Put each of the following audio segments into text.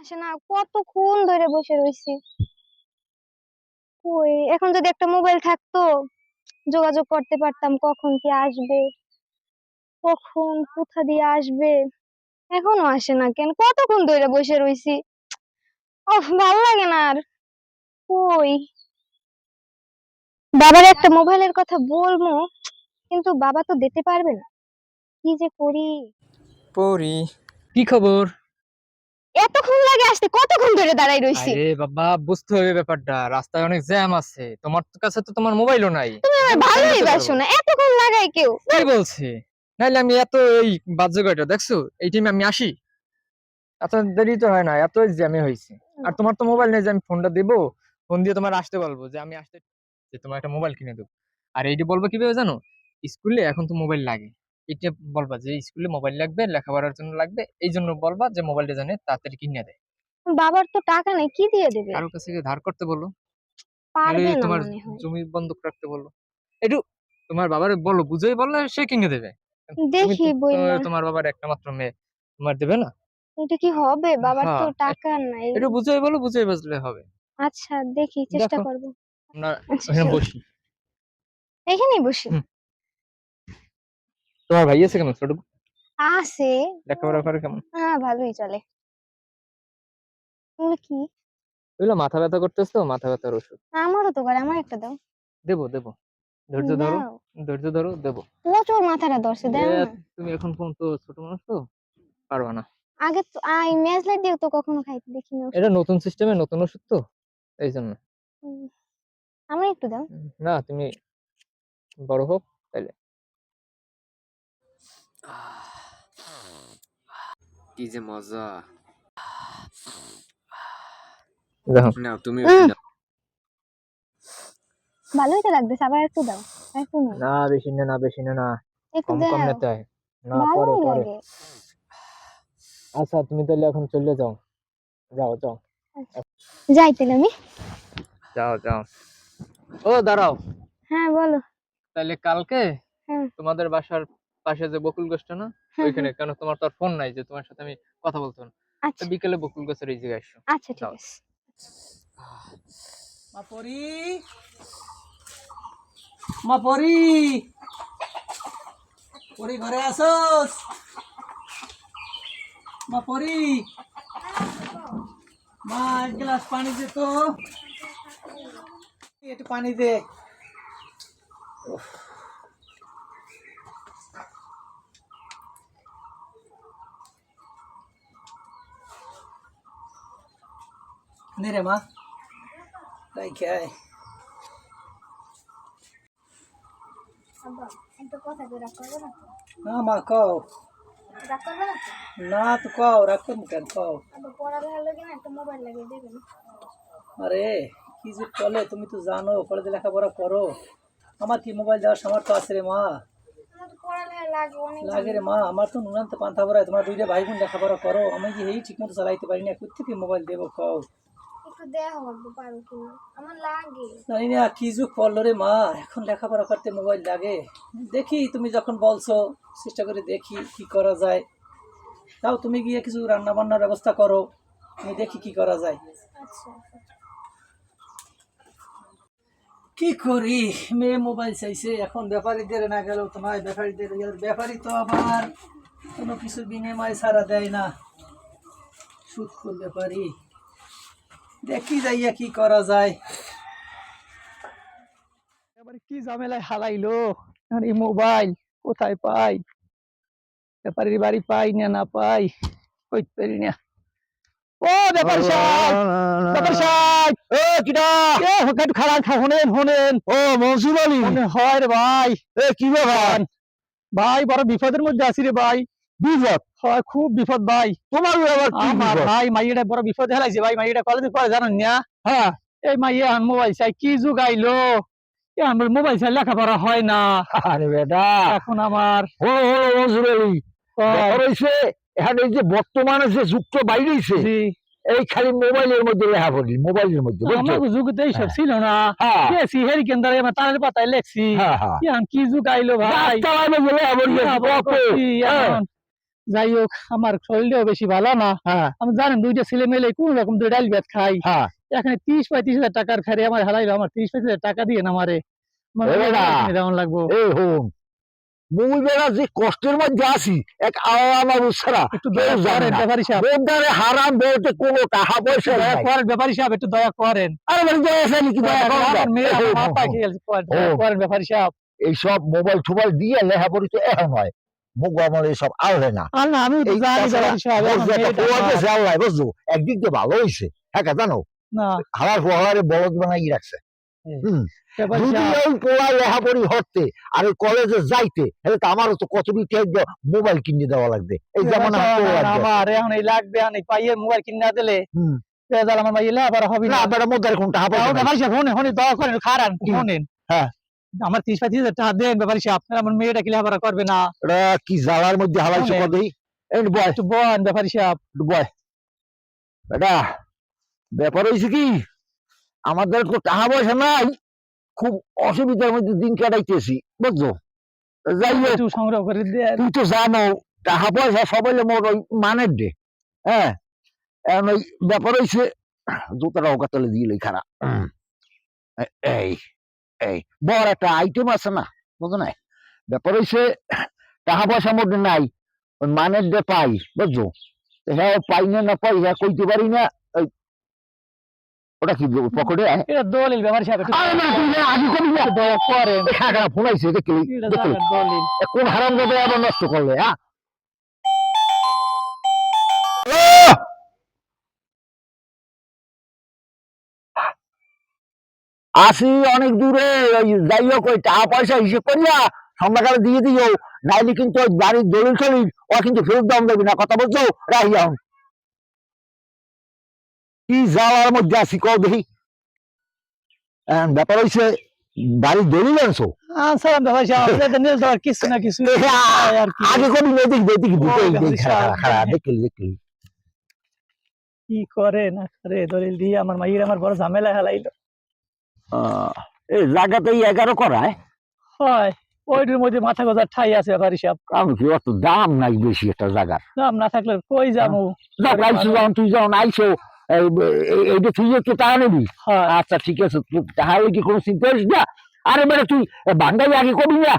আসে না কতক্ষণ ধরে বসে রইছি। কই এখন যদি একটা মোবাইল থাকতো যোগাযোগ করতে পারতাম কখন কি আসবে? কখন কোথা দিয়ে আসবে? এখনও আসে না কেন? কতক্ষণ ধরে বসে রইছি? ওহ ভালো লাগে না আর। কই? বাবার একটা মোবাইলের কথা বলব কিন্তু বাবা তো দিতে পারবে না। কি যে করি? পরি কি খবর? এতক্ষণ লাগে আসতে কতক্ষণ ধরে দাঁড়াই রইছি? আরে বাবা বুঝতে হবে ব্যাপারটা রাস্তায় অনেক জ্যাম আছে তোমার কাছে তো তোমার মোবাইলও নাই। তুমি আমার আমি ভালোই বাসো না এতক্ষণ লাগাই কেউ? কি বলছে? নাইলে আমি এত এই কয়টা দেখছ? এই টাইমে আমি আসি। এত দেরি তো হয় না এত জ্যামে হয়েছে। আর তোমার তো মোবাইল নেই যে আমি ফোনটা দেবো? ফোন দিয়ে তোমার আসতে বলব যে আমি আসতে যে তোমার একটা মোবাইল কিনে দেবো। আর এইটা বলব কীভাবে জানো? স্কুলে এখন তো মোবাইল লাগে। এটা বলবা যে স্কুলে মোবাইল লাগবে লেখাপড়ার জন্য লাগবে এই জন্য বলবা যে মোবাইলটা জানে তাড়াতাড়ি কিনে দেয়। বাবার তো টাকা নেই কি দিয়ে দেবে? কারও কাছে গিয়ে ধার করতে বলো। পারবে না তোমার জমি বন্ধক রাখতে বলল একটু তোমার বাবারে বলো বুঝেই বললে সে কিনে দেবে। দেখি তো- বইলা তোমার বাবার একটা মাত্র মেয়ে তোমার দেবে না? এটা কি হবে? বাবার তো হ্যাঁ, টাকা নাই। একটু বুঝেই বলো বুঝেই বুঝলে হবে। আচ্ছা দেখি চেষ্টা। করব। আমরা চলো। বসি। এখানেই বসি। তোমার ভাই আছে কেমন? ছোট আছে। লেখাপড়া করে কেমন? হ্যাঁ ভালোই চলে। এগুলো কি? বুঝলো মাথা ব্যথা করতেছ তো মাথা ব্যথার ওষুধ। আমারও তো করে আমার একটা দাও। দেবো দেবো। ধৈর্য ধরো ধৈর্য ধরো দেবো। প্রচুর মাথাটা ধরছে দেয় না। তুমি এখন কোন তো ছোট মানুষ তো পারবা না। আগে তো আই মেজলাই দিয়ে তো কখনো খাইতে দেখিনি। এটা নতুন সিস্টেমে নতুন ওষুধ তো এই জন্য। আমার একটু দাও। না তুমি বড় হোক তাইলে। কি যে মজা। দেখো না তুমি উম। ভালোই তো লাগতেছে আবার একটু দাও একটু নাও। না বেশি না না বেশি না না। একটু কম কম নিতে হয়। না পরে পরে। আচ্ছা তুমি তাহলে এখন চলে যাও। যাও যাও। যাই তাহলে আমি। যাও যাও। ও দাঁড়াও। হ্যাঁ বলো। তাহলে কালকে হ্যাঁ। তোমাদের বাসার পাশে যে বকুল গাছটা না ওইখানে কেন তোমার তো আর ফোন নাই যে তোমার সাথে আমি কথা বলতে পারব তো আচ্ছা। বিকেলে বকুল গাছের এই জায়গায় আসো। আচ্ছা ঠিক আছে। মা পরি। মা পরি। পরি ঘরে আসোস? মা পরি। মা এক গ্লাস পানি দে তো। একটু পানি দে। নে রে মা তাই খাই না মা কও না তো কও রাখুন কেন কও আরে কি যে বলে তুমি তো জানো কলেজে লেখাপড়া করো আমার কি মোবাইল দেওয়ার সামর্থ্য আছে রে মা লাগে রে মা আমার তো নুনান্ত পান্থা ভরায় তোমরা দুইটা ভাই বোন লেখাপড়া করো আমি কি এই ঠিক মতো চালাইতে পারি না কোথেকে মোবাইল দেবো কও একটু দেয়া পারো কিনা আমার লাগে। জানি না কি যুগ পড়ল রে মা? এখন লেখাপড়া করতে মোবাইল লাগে। দেখি তুমি যখন বলছো চেষ্টা করে দেখি কি করা যায়। তাও তুমি গিয়ে কিছু রান্না বান্নার ব্যবস্থা করো আমি দেখি কি করা যায়। আচ্ছা কি করি? মেয়ে মোবাইল চাইছে এখন ব্যাপারীদের না গেলেও তো নয় ব্যাপারীদের গেলে ব্যাপারী তো আবার কোনো কিছু বিনিময় ছাড়া দেয় না। সুৎখোর ব্যাপারী দেখি যাইয়া কি করা যায়। এবার কি ঝামেলায় হালাইলো? আর এই মোবাইল কোথায় পাই? ব্যাপারীর বাড়ি পাই না না পাই? কইতে পারি না। ও ব্যাপার সাহেব! ব্যাপার সাহেব! ও কিডা এ হকাট খারাপ হনেন হনেন ও মনসুর আলী। হয় রে ভাই। এ কি ব্যাপার? ভাই বড় বিপদের মধ্যে আছি রে ভাই। বিপদ। হয় খুব বিপদ ভাই। তোমার আবার কি আমার ভাই মাইয়াটা বড় বিপদে হেলাইছে ভাই মাইয়াটা কলেজে পড়ে জানেন না? হ্যাঁ। এই মাইয়া আন মোবাইল চাই কি যুগ আইলো? আমার মোবাইল চাই লেখাপড়া হয় না। আরে বেটা। এখন আমার হলো হলো মনসুর আলী। হইছে এখানে যে বর্তমানে যে যুক্ত বাইরেছে এই খালি মোবাইলের মধ্যে লেখা পড়ি মোবাইলের মধ্যে আমার যুগে তো এইসব ছিল না। হ্যাঁ। গেছি হেরি কেন্দ্রে আমার তারের পাতায় লেখছি। হ্যাঁ হ্যাঁ। কি যুগ আইলো ভাই? রাস্তায় গেলে যাই হোক আমার শরীরটাও বেশি ভালো না। হ্যাঁ। আমি জানেন দুইটা ছেলে মেলে কোন রকম দুই ডাল ভাত খাই। হ্যাঁ। এখানে তিরিশ পঁয়ত্রিশ হাজার টাকার ফেরে আমার হারাইলো আমার তিরিশ পঁয়ত্রিশ হাজার টাকা দিয়ে না আমারে লাগবো? এই মুই বেড়া যে কষ্টের মধ্যে আছি এক আওয়ামা ছাড়া একটু দয়া করেন। ব্যাপারী সাহেব। বোধারে হারাম বলতে কোনো টাকা পয়সা দয়া করেন ব্যাপারী সাহেব একটু দয়া করেন। আরে বলি দয়া আছে নাকি? দয়া করো আমার না? মেয়ে মাথা করেন, করেন ব্যাপারী সাহেব। এইসব মোবাইল টোবাইল দিয়ে লেখাপড়ি তো এখন হয়। না। আমি? একদিক দিয়ে ভালো হয়েছে হ্যাঁ জানো? হালার বলদ বানাই রাখছে আর কলেজে যাইতে তো আমারও তো কত মোবাইল কিনে দেওয়া লাগবে এই যেমন আমার এখন এই লাগবে পাইয়ের মোবাইল কিনে না দিলে। আমার হবে না। কোনটা? হনেন হ্যাঁ। আমার তিরিশ পঁয়ত্রিশ হাজার টাকা দেন ব্যাপারী সাহেব। আপনার আমার মেয়েটা কি লেখাপড়া করবে না? কি জ্বালার মধ্যে হালাইছে বয়। একটু বন ব্যাপারী সাহেব। একটু বয়। ব্যাপার হয়েছে কি আমাদের তো টাকা পয়সা নাই খুব অসুবিধার মধ্যে দিন কাটাইতেছি বুঝছ? যাই একটু সংগ্রহ করে দেন। তুই তো জানো টাকা পয়সা সবাই মোর ওই মানের দে হ্যাঁ? এখন ওই ব্যাপার হয়েছে জুতাটা ওকাতলে দিলে খারাপ এই। এই বড় একটা আইটেম আছে না বুঝো না ব্যাপার হয়েছে টাকা পয়সা মধ্যে নাই মানের দে পাই বুঝছ? হ্যাঁ পাই না না পাই হ্যাঁ কইতে পারি না ওটা কি পকেটে? এটা দলিল ব্যাপারী সাহেব একটু আরে না তুই আগে কবি না। দয়া করেন খাগা ফোনাইছে দেখলি কোন হারাম যাবে আবার নষ্ট করলে হ্যাঁ? আসি অনেক দূরে ওই যাই হোক ওই টাকা পয়সা হিসেব করিয়া সন্ধ্যাকালে দিয়ে দিও। নাইলে কিন্তু ওই বাড়ির দলিল টলিল ও কিন্তু ফেরত দাম দেবি না। কথা বলছো? রাহিয়া কি জ্বালার মধ্যে আছি কও দেখি। ব্যাপার হয়েছে বাড়ির দলিল আনছো? কিছু না কিছু। আগে কবি দেখি দেখি কি করে না করে দলিল দিয়ে আমার মাইয়ের আমার বড় ঝামেলা হেলাইলো। এই জায়গাতে এগারো করায়। হয় ওইটির মধ্যে মাথা গোজার ঠাই আছে ব্যাপারী আমি কি অত দাম নাই বেশি একটা জায়গার দাম না থাকলে কই যাব? আইসো যখন তুই যখন আইসো এই এই- এইটা তুই একটু টাকা নিবি? আচ্ছা ঠিক আছে তাহলে কি কোনো চিন্তা করিস না। আরে মানে তুই বাঙ্গালি আগে করবি না।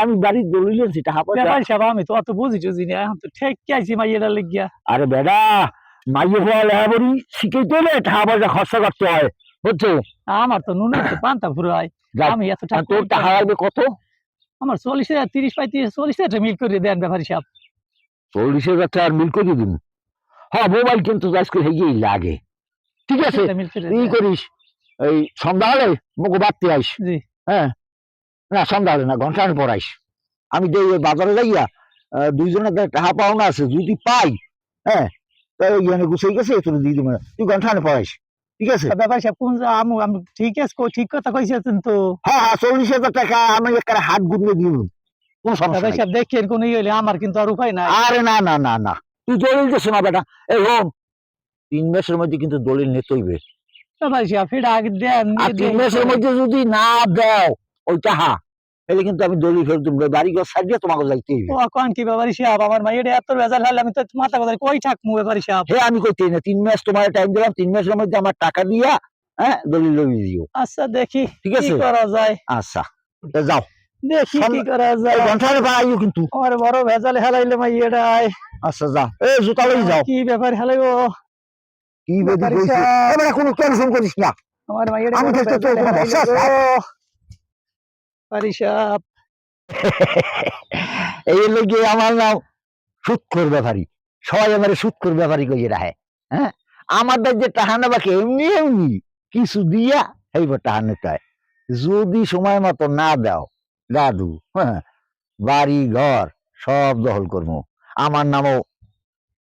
আমি বাড়ির দলিল আনছি টাকা পয়সা। সাহেব আমি তো অত বুঝি টুঝি না এখন তো ঠিক আইছি মাইয়েরা লেগিয়া। আরে বেডা মাইয়ে হওয়া লেহাবরি শিখাইতে হলে টাকা পয়সা খরচা করতে হয় বুঝছ? আমার তো নুন পান্তা ফুরাই আমি এত টাকা তোর কই টাকা পাবো? লাগবে কত? আমার চল্লিশ হাজার তিরিশ পঁয়ত্রিশ চল্লিশ হাজার মিল করে দেন ব্যাপারী সাহেব। চল্লিশ হাজার টাকার মিল করে দিন হ্যাঁ মোবাইল কিন্তু আজকে হেগেই লাগে। ঠিক আছে দেন। করিস। এই সন্ধ্যা হলে মুখে বাড়তে আইস। হ্যাঁ? না সন্ধ্যা হলে না ঘণ্টা পর আইস। আমি দেই বাজারে যাইয়া দুইজনের টাকা পাওনা আছে যদি পাই হ্যাঁ? তাই ওই গুছিয়ে গেছে তোর দিয়ে দিবো। তুই ঘণ্টা পর আইস। ঠিক আছে? ব্যাপারী সাহেব কোন যা- আমু আমি ঠিক আছে কই- ঠিক কথা কইছেন তো হ্যাঁ হ্যাঁ চল্লিশ হাজার টাকা আমি একটা হাত গুনে দিয়ে দিবো কোনো সমস্যা ব্যাপারী নাই। সাহেব দেখেন কোন ইয়ে হইলে আমার কিন্তু আর উপায় নাই। আরে না না না না। তুই দলিল দিস না বেটা। এই হন তিন মাসের মধ্যে কিন্তু দলিল নিতে হইবে। ব্যাপারী সাহেব ফিরে আগে দেন তিন মাসের মধ্যে যদি না দাও ওইটা টাকা তাহলে কিন্তু আমি ফেরত দেবো বাড়ি ঘর সারিয়ে তোমাকে যাইতে হইবে ও কোন কি ব্যাপারী সাহেব? আমার মাইয়ের এত রেজাল্ট হলে আমি তো মাথা কথা কই থাকমু ব্যাপারী সাহেব? হে আমি না তিন মাস তোমার টাইম দিলাম তিন মাসের মধ্যে আমার টাকা দিয়া হ্যাঁ দলিল লইয়ে দিও। আচ্ছা দেখি ঠিক কি আছে করা যায়। আচ্ছা যাও। দেখি কি করা যায়। ঘন্টারে কিন্তু। আমার বড় ভেজাল হেলাইলে মাইয়েরাই আচ্ছা যাও। এ জুতা লই যাও। কি ব্যাপার হেলাইবো? কি বেদি ব্যাপারী কইছে? এবারে কোনো টেনশন করিস না। আমার মাইয়ের আমি তো- সাহেব এই লগে আমার নাম সুৎখোর ব্যাপারী? সবাই আমার সুৎখোর ব্যাপারী কইয়ে রাখে হ্যাঁ? আমাদের যে টাকা নেবাকে এমনি এমনি। কিছু দিয়া এইবার টাকা নিতে যদি সময় মতো না দাও, দাদু হ্যাঁ? বাড়ি, ঘর, সব দখল করব। আমার নামও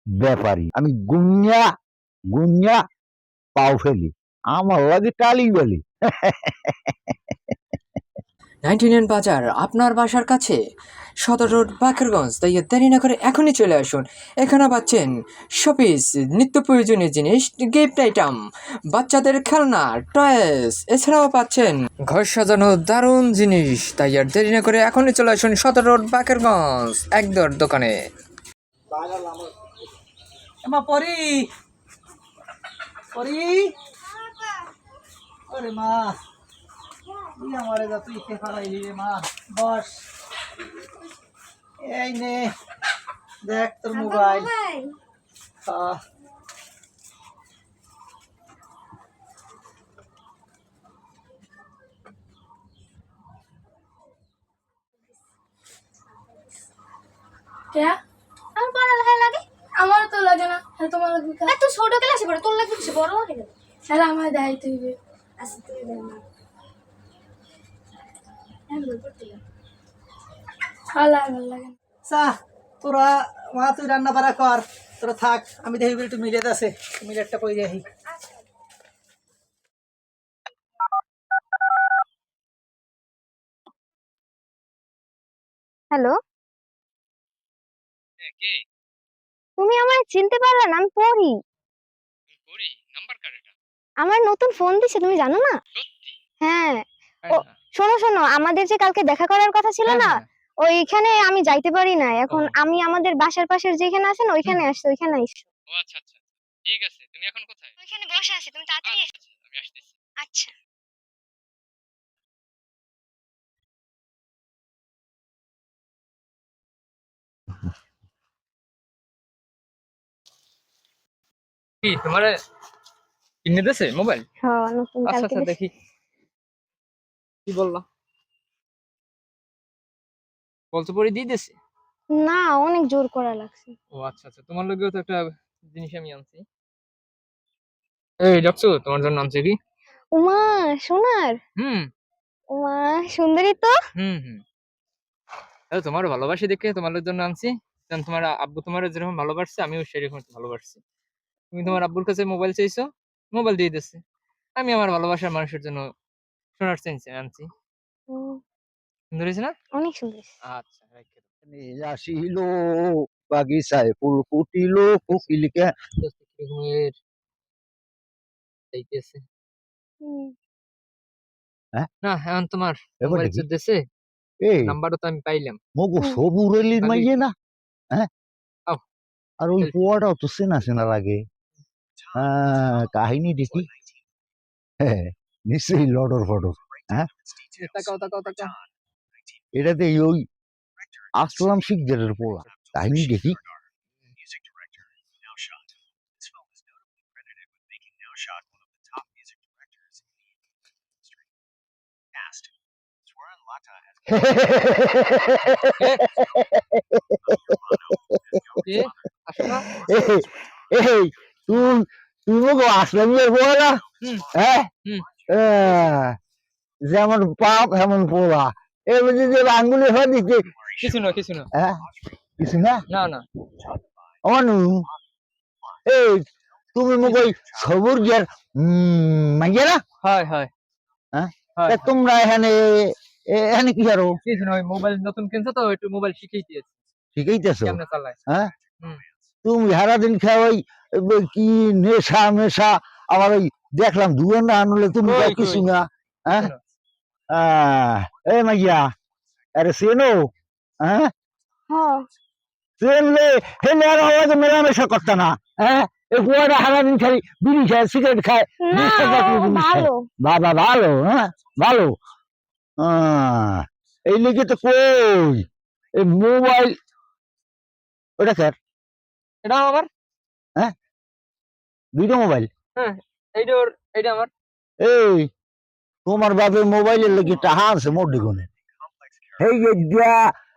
ব্যাপারী। আমি গুনিয়া গুনিয়া পাও ফেলি। আমার লাগে টালি বলি। নাইনটি নাইন বাজার আপনার বাসার কাছে। সদর রোড, বাকেরগঞ্জ। তাই দেরি না করে এখনই চলে আসুন। এখানে পাচ্ছেন শপিস, নিত্য প্রয়োজনীয় জিনিস, গিফট আইটেম, বাচ্চাদের খেলনা, টয়েস, এছাড়াও পাচ্ছেন ঘর সাজানো দারুণ জিনিস। তাই আর দেরি না করে এখনই চলে আসুন সদর রোড, বাকেরগঞ্জ একদর দোকানে। পরি। পরি। মা। তুই আমারে যা তুই ফালাইলি রে মা? বস। এই নে দেখ তোর মোবাইল। কে? লাগে? আমারও তো লাগে না। হ্যাঁ তোমার লাগবে তুই ছোট ক্লাসে পড়ে তোর লাগবে কিছু বড় লাগে? হ্যাঁ আমার দেখাই তুইবে আচ্ছা তুই দেখ না আমি বই পড়তে যাই ভালো লাগে ভালো লাগে না। সা তোরা মা তুই রান্না বাড়া কর। তোরা থাক আমি দেখি একটু মিলেট আছে মিলেটটা কই দেখি হ্যালো? তুমি আমায় চিনতে পারলে না আমি পড়ি। করি নাম্বার কার এটা? আমার নতুন ফোন দিছে তুমি জানো না? সত্যি? হ্যাঁ। শোনো শোনো আমাদের যে কালকে দেখা করার কথা ছিল হ্যাঁ, না ওইখানে আমি যাইতে পারি না। এখন আমি আমাদের বাসার পাশের যেখানে আছে না ওইখানে আসছি ওইখানে আসছি ও আচ্ছা আচ্ছা ঠিক আছে তুমি এখন কোথায়? ওইখানে বসে আছি তুমি তাড়াতাড়ি এসো। আচ্ছা, আমি আসতেছি। আচ্ছা। কি তোমার কিনে দিছে মোবাইল? হ্যাঁ নতুন আচ্ছা কালকে আচ্ছা দিছে। দেখি। কি বললা? বলতে পরে দিয়ে দিছে না অনেক জোর করা লাগছে। ও আচ্ছা আচ্ছা। তোমার লগেও তো একটা জিনিস আমি আনছি। এই দেখছ তোমার জন্য আনছে কি? উমা সোনার। হুম। উমা সুন্দরী তো? হুম হুম। তোমার ভালোবাসি দেখে তোমার জন্য আনছি। কারণ তোমার আব্বু তোমার যেরকম ভালোবাসছে আমিও সেরকম ভালোবাসছি। তুমি তোমার আব্বুর কাছে মোবাইল চাইছো? মোবাইল দিয়ে দিচ্ছে আমি আমার ভালোবাসার মানুষের জন্য সোনার চেন আনছি সুন্দর হয়েছে না অনেক সুন্দর আচ্ছা আসিল বাগিচায় ফুল ফুটিল কোকিলকে দোস্ত কিরকমের যাইতেছে না এখন তোমার মোবাইল দেখি। দিছে এই নাম্বারও তো আমি পাইলাম মগু। সবুরেলির মাইয়ে না হ্যাঁ আও। আর ওই পোয়াটাও তো চেনা চেনা লাগে হ্যাঁ কাহিনী দেখি হ্যাঁ নিশ্চয়ই লড়র ফডর হ্যাঁ? এটাতে ওই আসলাম শিখ যেটার পোলা তাই দেখি। তুই তুই আসলামিয়ার বোয়া হ্যাঁ? যেমন পাপ এমন পোলা এবার যদি আঙ্গুলে হয় দিতে কিছু না কিছু না। হ্যাঁ? কিছু না? না না। অনু এই তুমি মোক ওই সবুর গিয়ার মাইয়া না? হয় হয়। হ্যাঁ? তোমরা এখানে এখানে কি আরও কিছু না মোবাইল নতুন কিনছো তো একটু মোবাইল শিখেই দিয়েছে। শিখাইতেছো? কেমনে চালায়? হ্যাঁ? তুমি সারাদিন খাওয়াই কি নেশা মেশা আবার ওই দেখলাম দুজন না আনলে তুমি কিছু না হ্যাঁ? এ মাইয়া আরে সেনো হ্যাঁ? হ্যাঁ। ট্রেনলে হেলে আর আমাকে মেলামেশা করতে না হ্যাঁ? এই বুয়ারা সারাদিন খালি বিড়ি খায় সিগারেট খায় বাবা ভালো হ্যাঁ? ভালো। আহ, এই লিগে তো কই? এই মোবাইল ওটা স্যার এটা আমার? দুইটা মোবাইল? এইটা ওর এইটা আমার। এই তোমার বাপের মোবাইলের লেগে টাহা আছে মোট দেখুনে এই দিয়া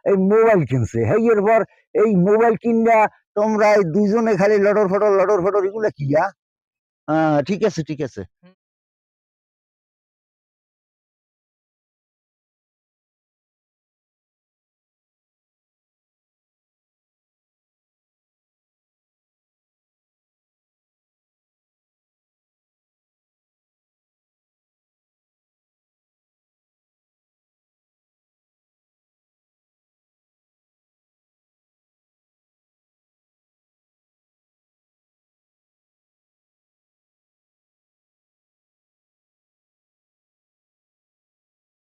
এই মোবাইল কিনছে হেই এর পর এই মোবাইল কিনবা তোমরা দুজনে খালি লটর ফটর লটর ফটর এগুলা কিয়া? আহ, ঠিক আছে ঠিক আছে।